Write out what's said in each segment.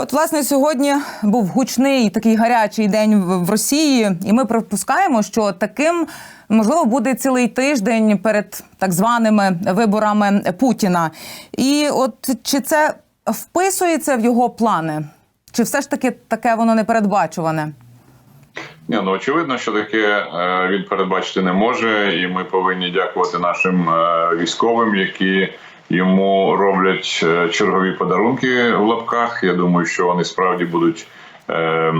От, власне, сьогодні був гучний такий гарячий день в Росії, і ми припускаємо, що таким можливо буде цілий тиждень перед так званими виборами Путіна. І от чи це вписується в його плани? Чи все ж таки таке воно непередбачуване? Ні, ну очевидно, що таке е, він передбачити не може, і ми повинні дякувати нашим е, військовим, які йому роблять е, чергові подарунки в лапках. Я думаю, що вони справді будуть е,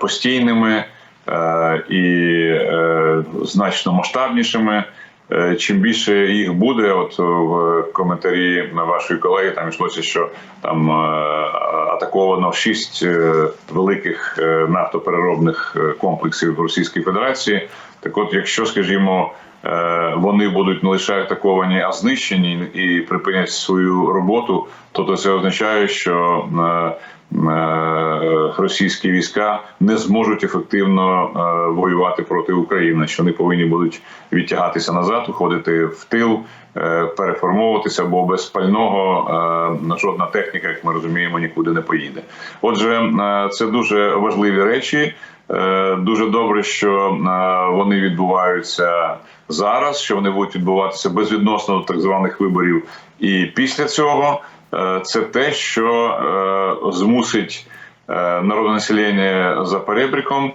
постійними е, і значно масштабнішими. Чим більше їх буде, от в коментарі вашої колеги там йшлося, що там атаковано шість великих нафтопереробних комплексів Російської Федерації. Так, от, якщо, скажімо, е, вони будуть не лише атаковані, а знищені і припинять свою роботу, то, це означає, що е, е, російські війська не зможуть ефективно воювати проти України, що вони повинні будуть відтягатися назад, уходити в тил, переформовуватися, бо без пального е, жодна техніка, як ми розуміємо, нікуди не поїде. Отже, е, це дуже важливі речі. Е, Дуже добре, що е, вони відбуваються зараз, що вони будуть відбуватися безвідносно до так званих виборів. І після цього е, це те, що е, змусить е, народонаселення за перебріком е,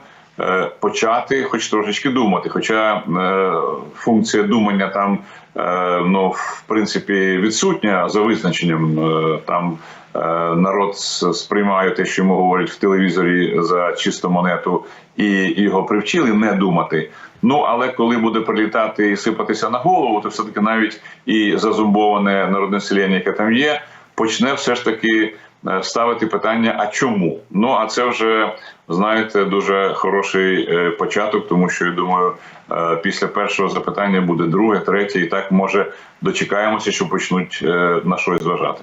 почати, хоч трошечки думати. Хоча е, функція думання там е, ну в принципі відсутня за визначенням. Е, Там е, народ сприймає те, що йому говорять в телевізорі за чисту монету, і його привчили не думати. Ну але коли буде прилітати і сипатися на голову, то все таки навіть і зазумбоване народне населення, яке там є, почне все ж таки е, ставити питання: а чому? Ну а це вже знаєте дуже хороший е, початок, тому що я думаю, е, після першого запитання буде друге, третє, і так може дочекаємося, що почнуть е, на щось зважати.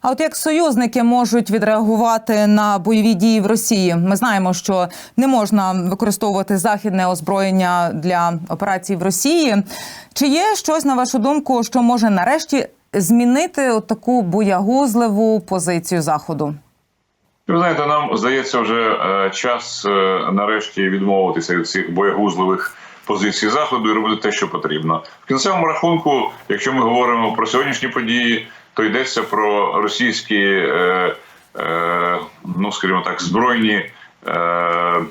А от як союзники можуть відреагувати на бойові дії в Росії? Ми знаємо, що не можна використовувати західне озброєння для операцій в Росії. Чи є щось на вашу думку, що може нарешті змінити таку боягузливу позицію заходу? Ви знаєте, нам здається, вже е, час е, нарешті відмовитися від цих боягузливих позицій заходу і робити те, що потрібно. В кінцевому рахунку, якщо ми говоримо про сьогоднішні події, то йдеться про російські, е, е, ну скажімо так, збройні е,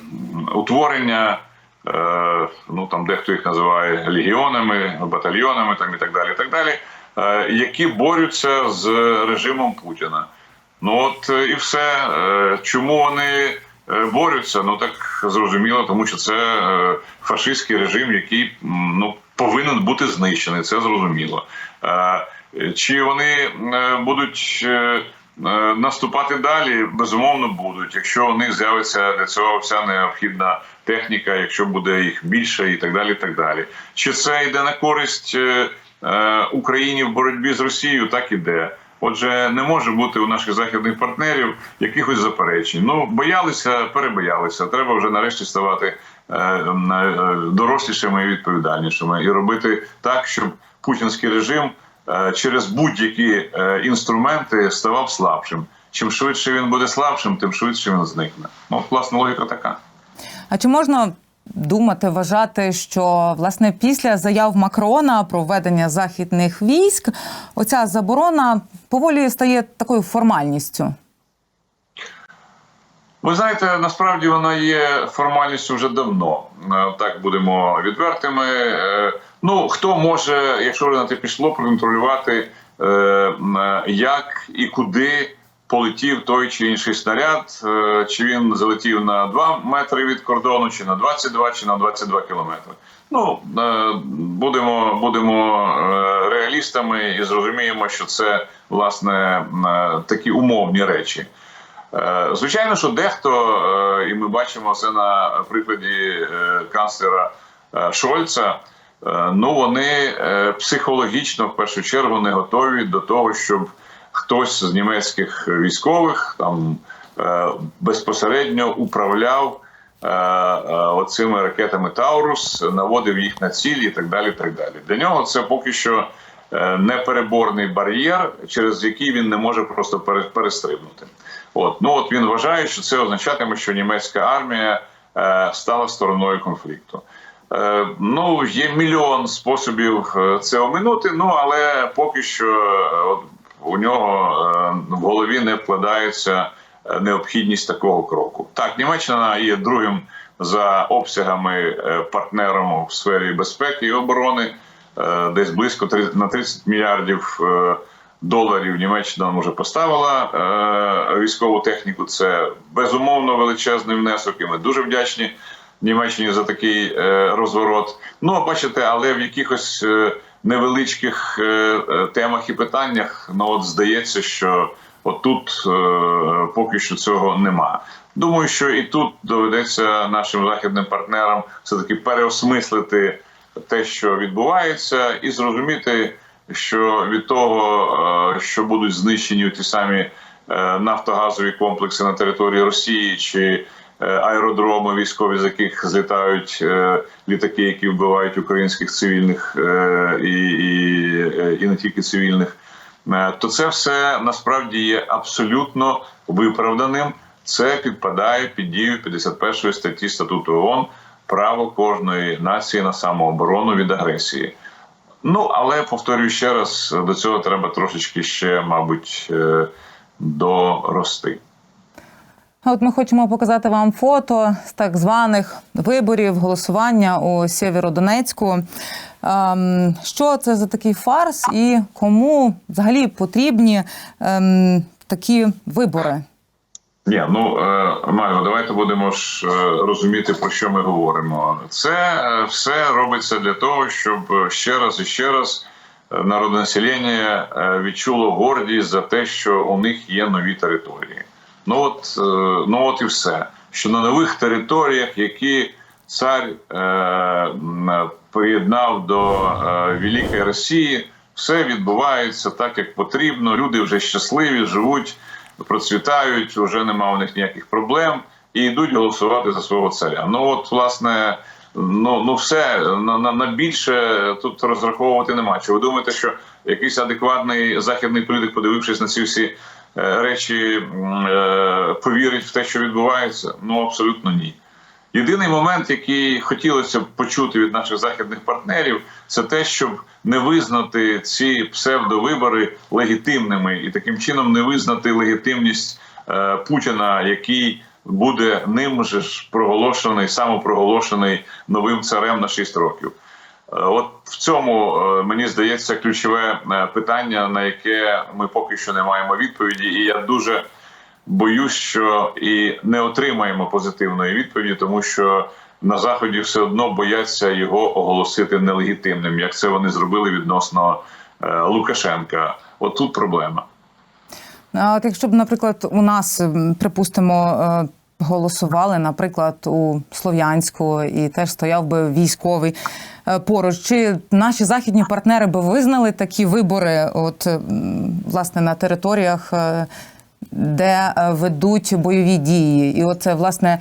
утворення. Е, ну там дехто їх називає легіонами, батальйонами, там і так далі, і так далі, які борються з режимом Путіна. Ну от е, і все. Е, Чому вони е, борються? Ну так зрозуміло, тому що це е, фашистський режим, який ну повинен бути знищений. Це зрозуміло. Е, Чи вони е, будуть е, е, наступати далі? Безумовно будуть. Якщо у них з'явиться для цього вся необхідна техніка, якщо буде їх більше, і так далі. і так далі. Чи це йде на користь е, е, Україні в боротьбі з Росією? Так іде. Отже, не може бути у наших західних партнерів якихось заперечень. Ну боялися, перебоялися. Треба вже нарешті ставати е, е, дорослішими і відповідальнішими і робити так, щоб путінський режим е, через будь-які е, інструменти ставав слабшим. Чим швидше він буде слабшим, тим швидше він зникне. Ну, от, власне, логіка така. А чи можна думати, вважати, що власне після заяв Макрона про введення західних військ оця заборона поволі стає такою формальністю? Ви знаєте, насправді вона є формальністю вже давно. Е, Так будемо відвертими. Е, Ну хто може, якщо вже на те пішло, проконтролювати, е, як і куди полетів той чи інший снаряд, е, чи він залетів на 2 метри від кордону, чи на 22, чи на 22 кілометри. Ну е, будемо будемо е, реалістами і зрозуміємо, що це власне такі умовні речі. Звичайно, що дехто, і ми бачимо це на прикладі канцлера Шольца. Ну вони психологічно в першу чергу не готові до того, щоб хтось з німецьких військових там е, безпосередньо управляв е, е, оцими ракетами Таурус, наводив їх на цілі і так далі. так далі. Для нього це поки що непереборний бар'єр, через який він не може просто перестрибнути. От ну от він вважає, що це означатиме, що німецька армія стала стороною конфлікту. Ну є мільйон способів це оминути. Ну але поки що у нього е, в голові не вкладається е, необхідність такого кроку. Так, Німеччина є другим за обсягами е, партнером в сфері безпеки і оборони, десь близько 30 на 30 мільярдів. Доларів Німеччина вже поставила військову техніку. Це безумовно величезний внесок, і ми дуже вдячні Німеччині за такий розворот. Ну, бачите, але в якихось невеличких е, е, темах і питаннях, ну от здається, що отут е, поки що цього нема. Думаю, що і тут доведеться нашим західним партнерам все таки переосмислити те, що відбувається, і зрозуміти, що від того, що будуть знищені ті самі нафтогазові комплекси на території Росії чи аеродроми військові, з яких злітають е, літаки, які вбивають українських цивільних е, і, і, е, і не тільки цивільних, е, то це все насправді є абсолютно виправданим. Це підпадає під дію 51 статті статуту ООН право кожної нації на самооборону від агресії. Ну але повторюю ще раз, до цього треба трошечки ще, мабуть, е, дорости. От ми хочемо показати вам фото з так званих виборів голосування у Сєвєродонецьку. Ем, Що це за такий фарс і кому взагалі потрібні ем, такі вибори? Ні, ну е, Майго, давайте будемо ж е, розуміти, про що ми говоримо. Це е, все робиться для того, щоб ще раз і ще раз народонаселення відчуло гордість за те, що у них є нові території. Ну от, е, ну от і все. Що на нових територіях, які цар е, приєднав до е, Великої Росії, все відбувається так, як потрібно. Люди вже щасливі, живуть процвітають, вже немає у них ніяких проблем і йдуть голосувати за свого царя. Ну от, власне, ну ну все на, на, на більше тут розраховувати нема. Чи ви думаєте, що якийсь адекватний західний політик, подивившись на ці всі речі, е, повірить в те, що відбувається? Ну абсолютно ні. Єдиний момент, який хотілося б почути від наших західних партнерів, це те, щоб не визнати ці псевдовибори легітимними і таким чином не визнати легітимність е, Путіна, який буде ним же ж проголошений, самопроголошений новим царем на 6 років. Е, От в цьому е, мені здається ключове е, питання, на яке ми поки що не маємо відповіді, і я дуже боюсь, що і не отримаємо позитивної відповіді, тому що на заході все одно бояться його оголосити нелегітимним, як це вони зробили відносно Лукашенка. От тут проблема. От якщо б, наприклад, у нас, припустимо, голосували, наприклад, у Слов'янську, і теж стояв би військовий е, поруч, чи наші західні партнери би визнали такі вибори, от власне на територіях, е, де е, ведуть бойові дії, і оце власне.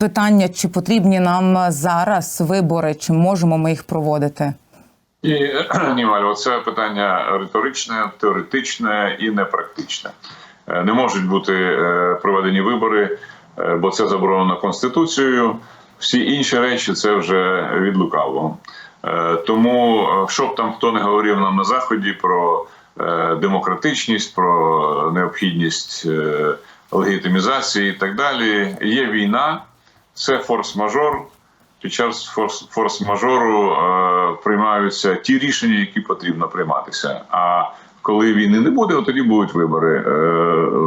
Питання, чи потрібні нам зараз вибори, чи можемо ми їх проводити? І ні, Валю, це питання риторичне, теоретичне і непрактичне. Не можуть бути проведені вибори, бо це заборонено конституцією. Всі інші речі це вже від лукавого. Е, Тому, е, що б там хто не говорив нам на заході про е, демократичність, про необхідність е, легітимізації і так далі, є війна, це форс-мажор під час форс- форс-мажору е, приймаються ті рішення, які потрібно прийматися. А коли війни не буде, тоді будуть вибори. Е,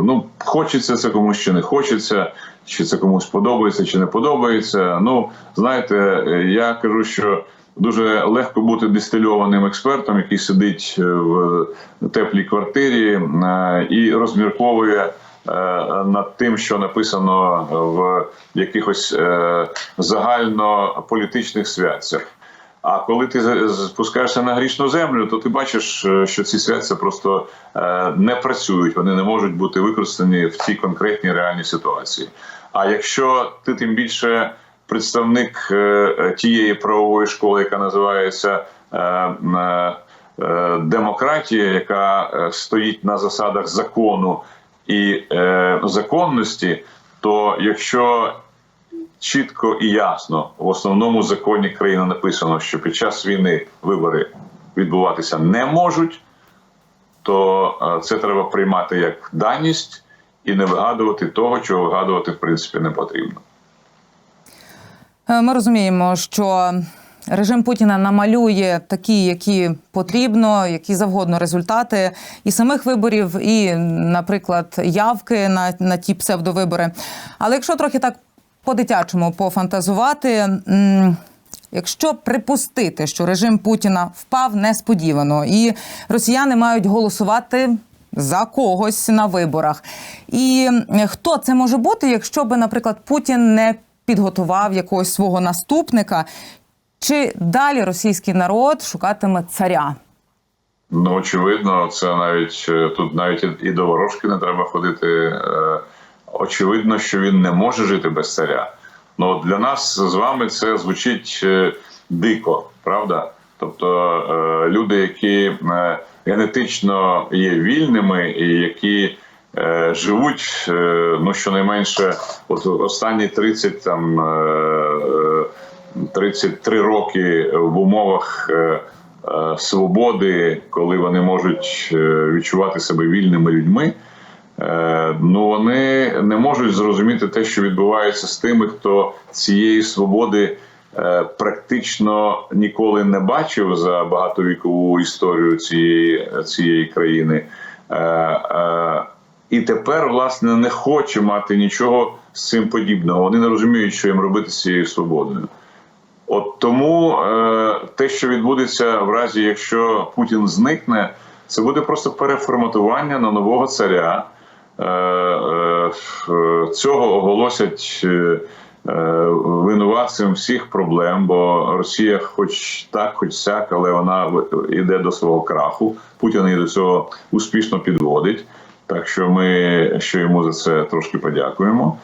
ну, хочеться це комусь чи не хочеться, чи це комусь подобається, чи не подобається. Ну, знаєте, я кажу, що. Дуже легко бути дистильованим експертом, який сидить е, в теплій квартирі е, і розмірковує над тим, що написано в якихось загальнополітичних святцях. А коли ти спускаєшся на грішну землю, то ти бачиш, е, що ці святця просто е, не працюють, вони не можуть бути використані в цій конкретній реальній ситуації. А якщо ти тим більше представник е, тієї правової школи, яка називається демократія, яка стоїть на засадах закону і законності, то якщо чітко і ясно в основному законі країни написано, що під час війни вибори відбуватися не можуть, то е, це треба приймати як даність і не вигадувати того, чого вигадувати в принципі не потрібно. Е, Ми розуміємо, що режим Путіна намалює такі, які потрібно, які завгодно результати і самих виборів, і, наприклад, явки на, на ті псевдовибори. Але якщо трохи так по-дитячому пофантазувати. Якщо припустити, що режим Путіна впав несподівано, і росіяни мають голосувати за когось на виборах, і е, хто це може бути, якщо би, наприклад, Путін не підготував якогось свого наступника, чи далі російський народ шукатиме царя? Ну, очевидно, це навіть е, тут навіть і- і до ворожки не треба ходити. Очевидно, що він не може жити без царя. Ну для нас з вами це звучить е, дико, правда? Тобто е, люди, які е, генетично є вільними і які живуть, ну щонайменше, от останні 30 там. е, е, 33 роки в умовах свободи, коли вони можуть відчувати себе вільними людьми. Е, Ну вони не можуть зрозуміти те, що відбувається з тими, хто цієї свободи е, практично ніколи не бачив за багатовікову історію цієї, цієї країни. Е, І тепер, власне, не хоче мати нічого з цим подібного. Вони не розуміють, що їм робити з цією свободою. От тому е, те, що відбудеться в разі, якщо Путін зникне, це буде просто переформатування на нового царя. Е, е, цього оголосять е, винуватцем всіх проблем, бо Росія, хоч так, хоч сяк, але вона йде до свого краху. Путін її до цього успішно підводить. Так що ми що йому за це трошки подякуємо.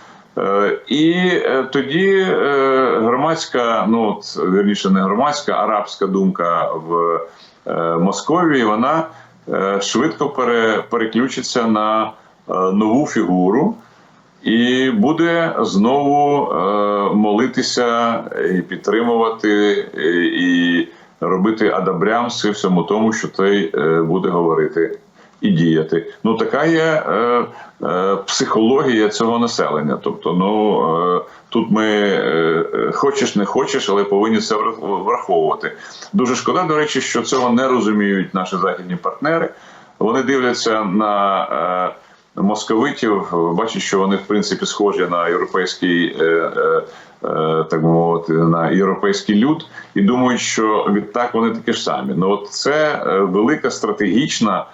І тоді громадська, ну от вірніше, не громадська, арабська думка в Московії, вона швидко пере, переключиться на нову фігуру. І буде знову е, молитися і підтримувати, і, і робити адабрямси всьому тому, що той е, буде говорити і діяти. Ну така є е, е, психологія цього населення. Тобто, ну е, тут ми е, е, хочеш не хочеш, але повинні це враховувати. Дуже шкода, до речі, що цього не розуміють наші західні партнери. Вони дивляться на. Е, Московитів бачать, що вони в принципі схожі на європейський, е, е, е, так би мовити, на європейський люд, і думають, що відтак вони такі ж самі. Ну от це велика стратегічна,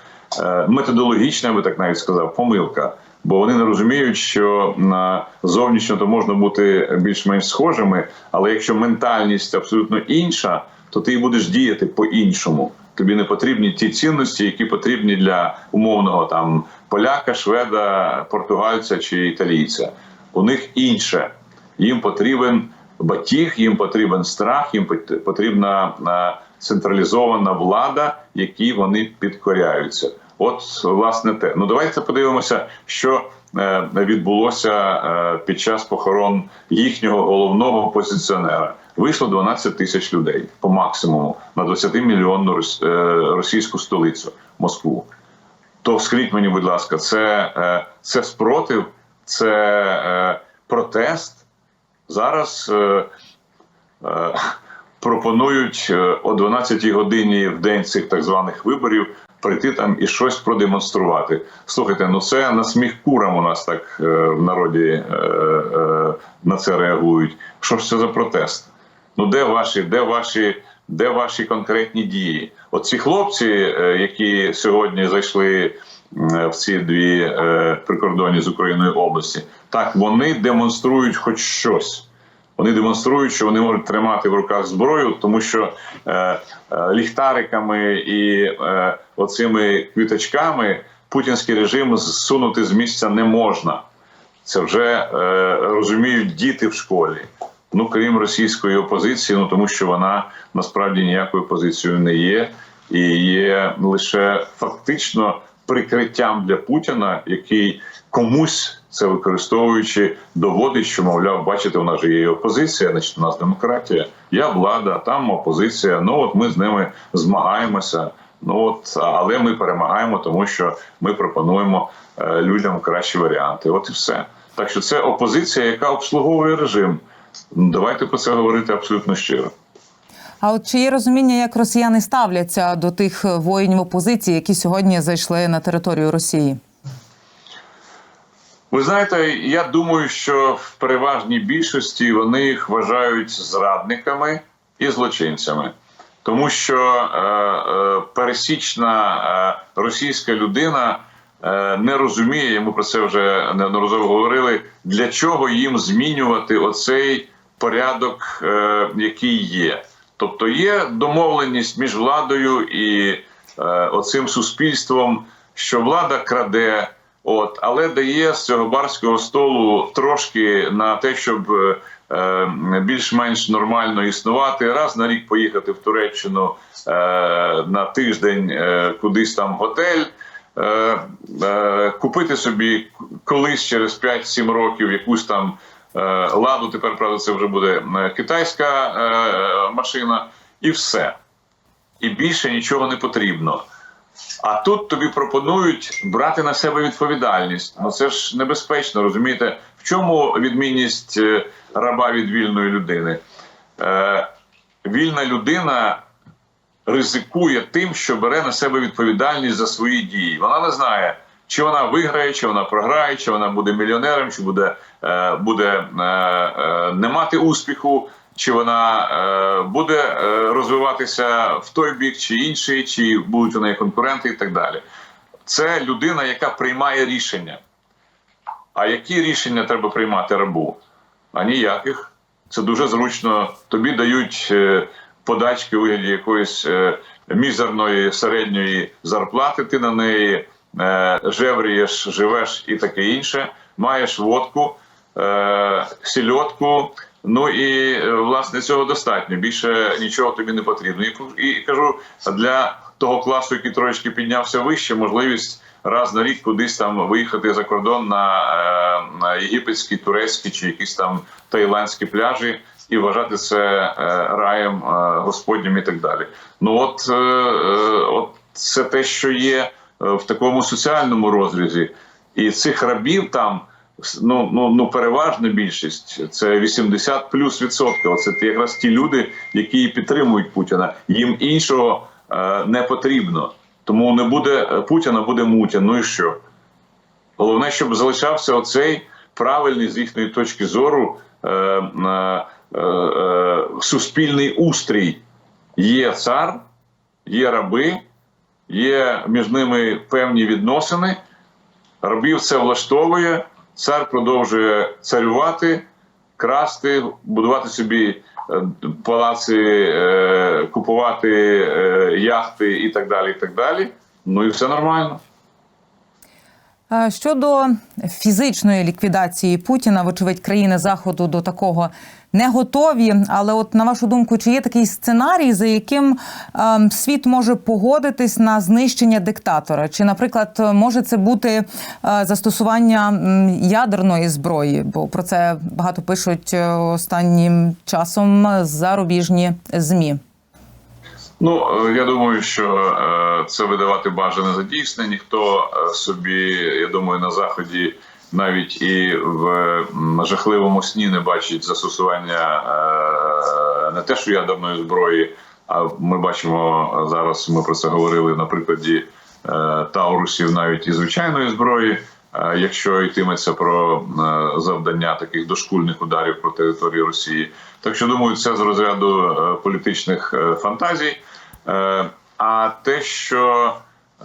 методологічна, я би так навіть сказав, помилка. Бо вони не розуміють, що на зовнішньо то можна бути більш-менш схожими, але якщо ментальність абсолютно інша, то ти будеш діяти по-іншому. Тобі не потрібні ті цінності, які потрібні для умовного там поляка, шведа, португальця чи італійця. У них інше. Їм потрібен батіг, їм потрібен страх, їм потрібна е, централізована влада, якій вони підкоряються. От власне те. Ну давайте подивимося, що е, відбулося е, під час похорон їхнього головного позиціонера. Вийшло 12 тисяч людей по максимуму на 20 мільйонну е, російську столицю Москву. То скажіть мені, будь ласка, це, е, це спротив, це е, протест. Зараз пропонують о 12 годині в день цих так званих виборів прийти там і щось продемонструвати. Слухайте, ну це на сміх курам у нас так в народі на це реагують. Що ж це за протест? Ну де ваші, де ваші, де ваші конкретні дії? От ці хлопці, е, які сьогодні зайшли в ці дві е, прикордонні з Україною області, так вони демонструють хоч щось. Вони демонструють, що вони можуть тримати в руках зброю, тому що е, е, ліхтариками і е, оцими квіточками путінський режим зсунути з місця не можна. Це вже е, розуміють діти в школі. Ну крім російської опозиції, ну тому що вона насправді ніякою опозицією не є, і є лише фактично прикриттям для Путіна, який комусь це використовуючи, доводить, що мовляв, бачите, у нас же є опозиція, значить у нас демократія. Я влада, там опозиція. Ну от ми з ними змагаємося. Ну от, але ми перемагаємо, тому що ми пропонуємо е, людям кращі варіанти. От і все. Так що це опозиція, яка обслуговує режим. Давайте про це говорити абсолютно щиро. А от чи є розуміння, як росіяни ставляться до тих воїнів опозиції, які сьогодні зайшли на територію Росії? Ви знаєте, я думаю, що в переважній більшості вони їх вважають зрадниками і злочинцями, тому що е, е, пересічна е, російська людина не розуміє, ми про це вже неодноразово говорили, для чого їм змінювати оцей порядок, е, який є. Тобто є домовленість між владою і е, оцим суспільством, що влада краде. От, але дає з цього барського столу трошки на те, щоб е, е, більш-менш нормально існувати. Раз на рік поїхати в Туреччину е, на тиждень е, кудись там готель, е, е, купити собі колись через 5-7 років якусь там е, ладу. Тепер правда, це вже буде е, китайська е, машина, і все. І більше нічого не потрібно. А тут тобі пропонують брати на себе відповідальність. Ну це ж небезпечно, розумієте? В чому відмінність е, раба від вільної людини? Е, вільна людина ризикує тим, що бере на себе відповідальність за свої дії. Вона не знає, чи вона виграє, чи вона програє, чи вона буде мільйонером, чи буде, е, буде е, е, не мати успіху, чи вона буде розвиватися в той бік чи інший, чи будуть у неї конкуренти і так далі. Це людина, яка приймає рішення. А які рішення треба приймати рабу? А ніяких. Це дуже зручно. Тобі дають подачки у вигляді якоїсь е, мізерної середньої зарплати. Ти на неї е, жеврієш, живеш і таке інше. Маєш водку, е, сільотку. Ну і власне цього достатньо. Більше нічого тобі не потрібно. І, кажу для того класу, який трошки піднявся вище, можливість раз на рік кудись там виїхати за кордон на, єгипетські, турецькі чи якісь там таїландські пляжі і вважати це е, раєм е, господнім і так далі. Ну от, е, от це те, що є в такому соціальному розрізі, і цих рабів там. Ну, ну, ну, переважна більшість це 80 плюс відсотків. Це якраз ті люди, які підтримують Путіна. Їм іншого не потрібно. Тому не буде Путіна, буде Мутя. Ну і що? Головне, щоб залишався оцей правильний з їхньої точки зору суспільний устрій. Є цар, є раби, є між ними певні відносини. Рабів це влаштовує. Цар продовжує царювати, красти, будувати собі е, палаци, е, купувати е, яхти і так далі. І так далі. Ну і все нормально. А Щодо фізичної ліквідації Путіна, вочевидь, країни заходу до такого не готові. Але, от на вашу думку, чи є такий сценарій, за яким ем, світ може погодитись на знищення диктатора? Чи, наприклад, може це бути е, застосування ядерної зброї? Бо про це багато пишуть е, останнім часом зарубіжні змі. Ну е, я думаю, що е, це видавати бажане за дійсне. Ніхто е, собі, я думаю, на заході навіть і в жахливому сні не бачить застосування не те, що ядерної зброї. А ми бачимо зараз. Ми про це говорили на прикладі Таурусів, навіть і звичайної зброї. Якщо йтиметься про завдання таких дошкульних ударів про територію Росії, так що думаю, це з розряду політичних фантазій. Е, А те, що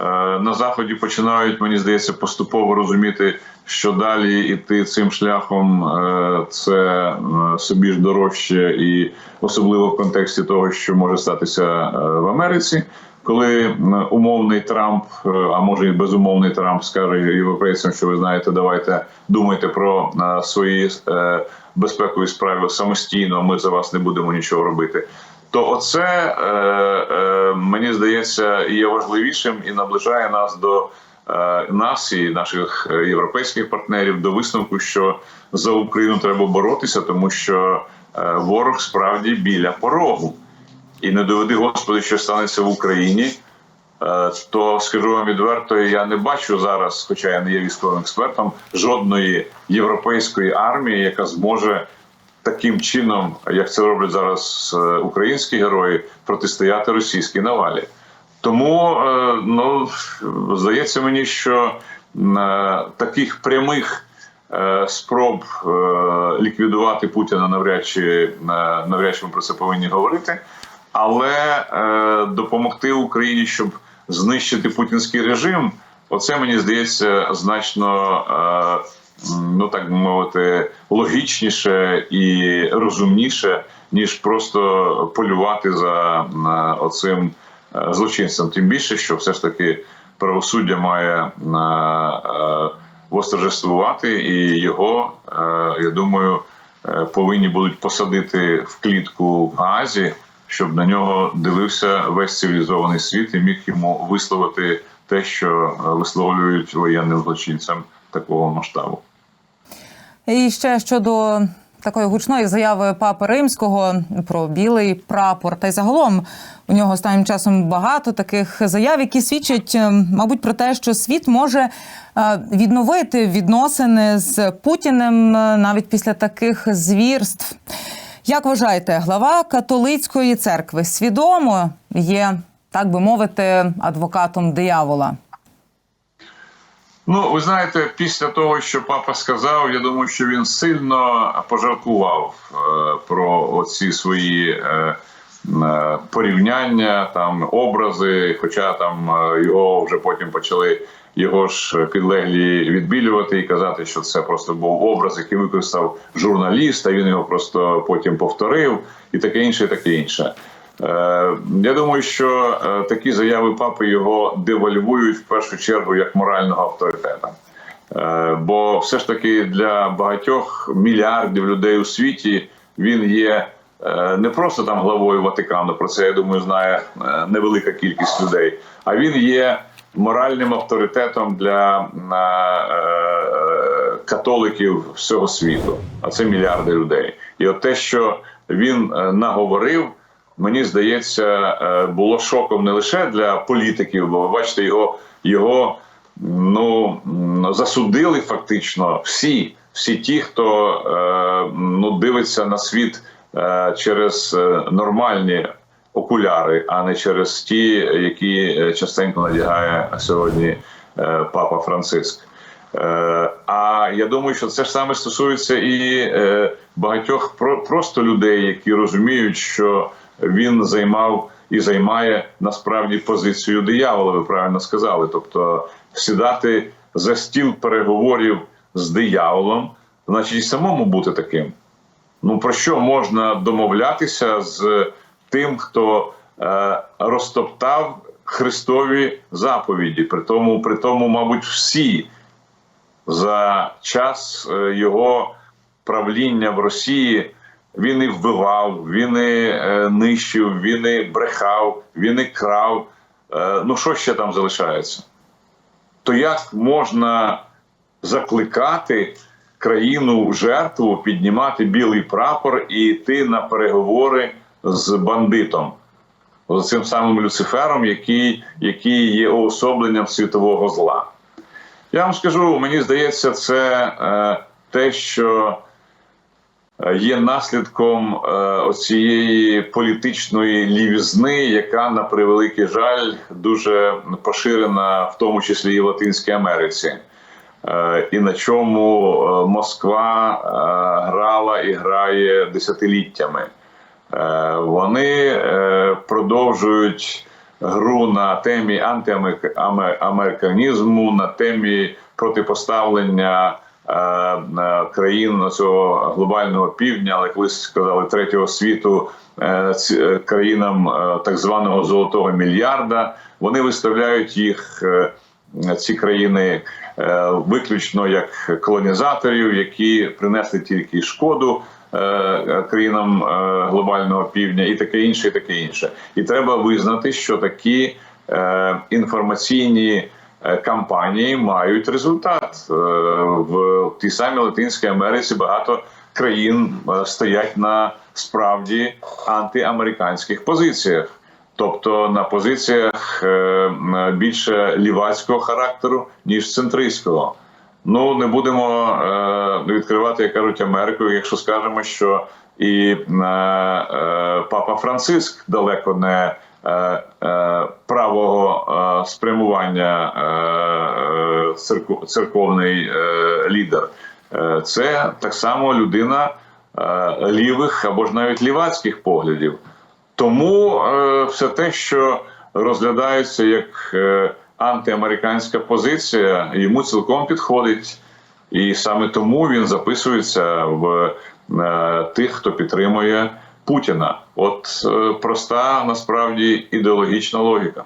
е, на заході починають, мені здається, поступово розуміти, що далі іти цим шляхом е, це собі ж дорожче, і особливо в контексті того, що може статися в Америці. Коли умовний Трамп, а може і безумовний Трамп скаже європейцям, що ви знаєте, давайте думайте про свої безпекові справи самостійно. Ми за вас не будемо нічого робити. То оце е, е, мені здається є важливішим і наближає нас до е, нас і наших європейських партнерів до висновку, що за Україну треба боротися, тому що е, ворог справді біля порогу. І не доведи Господи, що станеться в Україні. Е, То скажу вам відверто, я не бачу зараз, хоча я не є військовим експертом, жодної європейської армії, яка зможе таким чином, як це роблять зараз е, українські герої, протистояти російській навалі. Тому е, ну здається мені, що е, таких прямих спроб ліквідувати Путіна навряд чи навряд чи ми про це повинні говорити, але допомогти Україні, щоб знищити путінський режим, оце мені здається значно. Е, Ну так би мовити, логічніше і розумніше, ніж просто полювати за оцим е, злочинцем. Тим більше, що все ж таки правосуддя має е, е, восторжествувати, і його, е, я думаю, е, повинні будуть посадити в клітку в Гаазі, щоб на нього дивився весь цивілізований світ і міг йому висловити те, що е, висловлюють воєнним злочинцям такого масштабу. І ще щодо такої гучної заяви папи римського про білий прапор, та й загалом у нього останнім часом багато таких заяв, які свідчать, е, мабуть, про те, що світ може е, відновити відносини з Путіним е, навіть після таких звірств. Як вважаєте, глава католицької церкви свідомо є, так би мовити, адвокатом диявола? Ну, ви знаєте, після того, що папа сказав, я думаю, що він сильно пожартував е, про оці свої е, е, порівняння, там образи. Хоча там його вже потім почали його ж підлеглі відбілювати і казати, що це просто був образ, який використав журналіст, а він його просто потім повторив, і таке інше, і таке інше. Е, Я думаю, що е, такі заяви папи його девальвують в першу чергу як морального авторитета. Е, Бо все ж таки для багатьох мільярдів людей у світі він є не просто там главою Ватикану, про це я думаю, знає невелика кількість людей, а він є моральним авторитетом для католиків всього світу, а це мільярди людей. І от те, що він наговорив, мені здається, е, було шоком не лише для політиків, бо ви бачите, його його ну засудили фактично всі, всі ті, хто е, ну дивиться на світ е, через нормальні окуляри, а не через ті, які частенько надягає сьогодні папа Франциск. А я думаю, що це ж саме стосується і багатьох просто людей, які розуміють, що він займав і займає насправді позицію диявола. Ви правильно сказали. Тобто сідати за стіл переговорів з дияволом, значить і самому бути таким. Ну про що можна домовлятися з тим, хто е, розтоптав Христові заповіді? При тому, при тому, мабуть, всі за час е, його правління в Росії він і вбивав, він і е, нищив, він і брехав, він і крав. Е, ну що ще там залишається? То як можна закликати країну жертву, піднімати білий прапор і йти на переговори з бандитом, з цим самим Люцифером, який, який є уособленням світового зла? Я вам скажу, мені здається, це е, те, що є наслідком е, оцієї політичної лівізни, яка на превеликий жаль дуже поширена, в тому числі і в Латинській Америці. Е, І на чому е, Москва грала і грає десятиліттями. Вони продовжують гру на темі антиамериканізму, на темі протипоставлення країн цього глобального півдня, але колись сказали третього світу е, е, країнам е, так званого золотого мільярда. Вони виставляють їх. е, Ці країни е, виключно як колонізаторів, які принесли тільки шкоду е, країнам е, глобального півдня, і таке інше, і таке інше. І треба визнати, що такі е, інформаційні е, кампанії мають результат. Е, В тій самій Латинській Америці багато країн е, стоять на справді антиамериканських позиціях. Тобто на позиціях е, більше лівацького характеру, ніж центристського. Ну не будемо е, відкривати, як кажуть, Америку, якщо скажемо, що і е, е, папа Франциск далеко не е, е, правого е, спрямування е, е, церку- церковний е, лідер. Е, це так само людина е, лівих або ж навіть лівацьких поглядів. Тому е, все те, що розглядається як е, антиамериканська позиція, йому цілком підходить. І саме тому він записується в е, тих, хто підтримує Путіна. От е, проста насправді ідеологічна логіка.